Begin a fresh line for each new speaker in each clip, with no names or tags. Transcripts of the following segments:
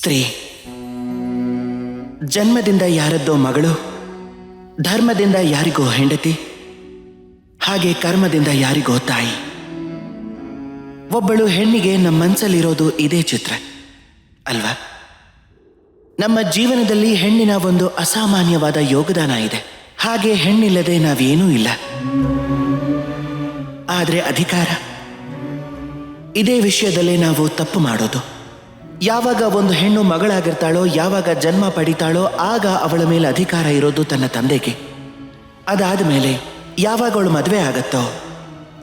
ಸ್ತ್ರೀ. ಜನ್ಮದಿಂದ ಯಾರದ್ದೋ ಮಗಳು, ಧರ್ಮದಿಂದ ಯಾರಿಗೋ ಹೆಂಡತಿ, ಹಾಗೆ ಕರ್ಮದಿಂದ ಯಾರಿಗೋ ತಾಯಿ. ಒಬ್ಬಳು ಹೆಣ್ಣಿಗೆ ನಮ್ಮ ಮನಸ್ಸಲ್ಲಿರೋದು ಇದೇ ಚಿತ್ರ, ಅಲ್ವಾ? ನಮ್ಮ ಜೀವನದಲ್ಲಿ ಹೆಣ್ಣಿನ ಒಂದು ಅಸಾಮಾನ್ಯವಾದ ಯೋಗದಾನ ಇದೆ. ಹಾಗೆ ಹೆಣ್ಣಿಲ್ಲದೆ ನಾವೇನೂ ಇಲ್ಲ. ಆದರೆ ಅಧಿಕಾರ, ಇದೇ ವಿಷಯದಲ್ಲೇ ನಾವು ತಪ್ಪು ಮಾಡೋದು. ಯಾವಾಗ ಒಂದು ಹೆಣ್ಣು ಮಗಳಾಗಿರ್ತಾಳೋ, ಯಾವಾಗ ಜನ್ಮ ಪಡಿತಾಳೋ, ಆಗ ಅವಳ ಮೇಲೆ ಅಧಿಕಾರ ಇರೋದು ತನ್ನ ತಂದೆಗೆ. ಅದಾದ ಮೇಲೆ ಯಾವಾಗ ಅವಳು ಮದುವೆ ಆಗತ್ತೋ,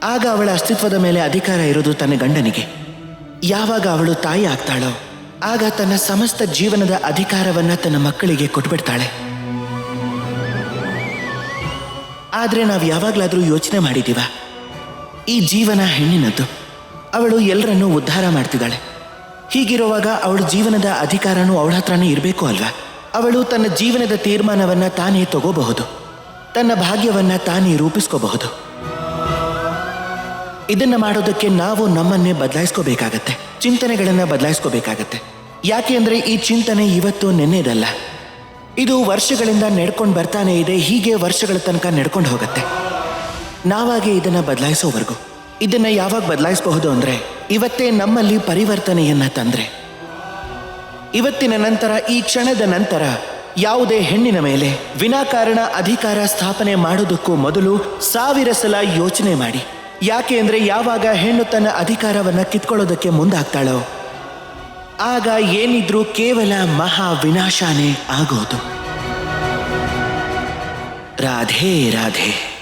ಆಗ ಅವಳ ಅಸ್ತಿತ್ವದ ಮೇಲೆ ಅಧಿಕಾರ ಇರೋದು ತನ್ನ ಗಂಡನಿಗೆ. ಯಾವಾಗ ಅವಳು ತಾಯಿ ಆಗ್ತಾಳೋ, ಆಗ ತನ್ನ ಸಮಸ್ತ ಜೀವನದ ಅಧಿಕಾರವನ್ನ ತನ್ನ ಮಕ್ಕಳಿಗೆ ಕೊಟ್ಬಿಡ್ತಾಳೆ. ಆದ್ರೆ ನಾವು ಯಾವಾಗ್ಲಾದ್ರೂ ಯೋಚನೆ ಮಾಡಿದೀವ, ಈ ಜೀವನ ಹೆಣ್ಣಿನದ್ದು. ಅವಳು ಎಲ್ಲರನ್ನೂ ಉದ್ಧಾರ ಮಾಡ್ತಿದ್ದಾಳೆ. ಹೀಗಿರುವಾಗ ಅವಳ ಜೀವನದ ಅಧಿಕಾರನೂ ಅವಳ ಹತ್ರನೇ ಇರಬೇಕು ಅಲ್ವಾ? ಅವಳು ತನ್ನ ಜೀವನದ ತೀರ್ಮಾನವನ್ನ ತಾನೇ ತಗೋಬಹುದು. ತನ್ನ ಭಾಗ್ಯವನ್ನ ತಾನೇ ರೂಪಿಸ್ಕೋಬಹುದು. ಇದನ್ನ ಮಾಡೋದಕ್ಕೆ ನಾವು ನಮ್ಮನ್ನೇ ಬದಲಾಯಿಸ್ಕೋಬೇಕಾಗತ್ತೆ. ಚಿಂತನೆಗಳನ್ನ ಬದಲಾಯಿಸ್ಕೋಬೇಕಾಗತ್ತೆ. ಯಾಕೆ ಅಂದ್ರೆ ಈ ಚಿಂತನೆ ಇವತ್ತು ನೆನ್ನೆದಲ್ಲ. ಇದು ವರ್ಷಗಳಿಂದ ನಡ್ಕೊಂಡು ಬರ್ತಾನೆ ಇದೆ, ಹೀಗೆ ವರ್ಷಗಳ ತನಕ ನಡ್ಕೊಂಡು ಹೋಗತ್ತೆ. ನಾವಾಗೆ ಇದನ್ನ ಬದಲಾಯಿಸೋವರೆಗೂ. ಇದನ್ನ ಯಾವಾಗ ಬದಲಾಯಿಸಬಹುದು ಅಂದ್ರೆ ಇವತ್ತೇ ನಮ್ಮಲ್ಲಿ ಪರಿವರ್ತನೆಯನ್ನ ತಂದ್ರೆ. ಇವತ್ತಿನ ನಂತರ, ಈ ಕ್ಷಣದ ನಂತರ ಯಾವುದೇ ಹೆಣ್ಣಿನ ಮೇಲೆ ವಿನಾಕಾರಣ ಅಧಿಕಾರ ಸ್ಥಾಪನೆ ಮಾಡೋದಕ್ಕೂ ಮೊದಲು ಸಾವಿರ ಸಲ ಯೋಚನೆ ಮಾಡಿ. ಯಾಕೆ ಅಂದ್ರೆ ಯಾವಾಗ ಹೆಣ್ಣು ತನ್ನ ಅಧಿಕಾರವನ್ನ ಕಿತ್ಕೊಳ್ಳೋದಕ್ಕೆ ಮುಂದಾಗ್ತಾಳೋ, ಆಗ ಏನಿದ್ರೂ ಕೇವಲ ಮಹಾ ವಿನಾಶಾನೇ ಆಗೋದು. ರಾಧೆ ರಾಧೆ.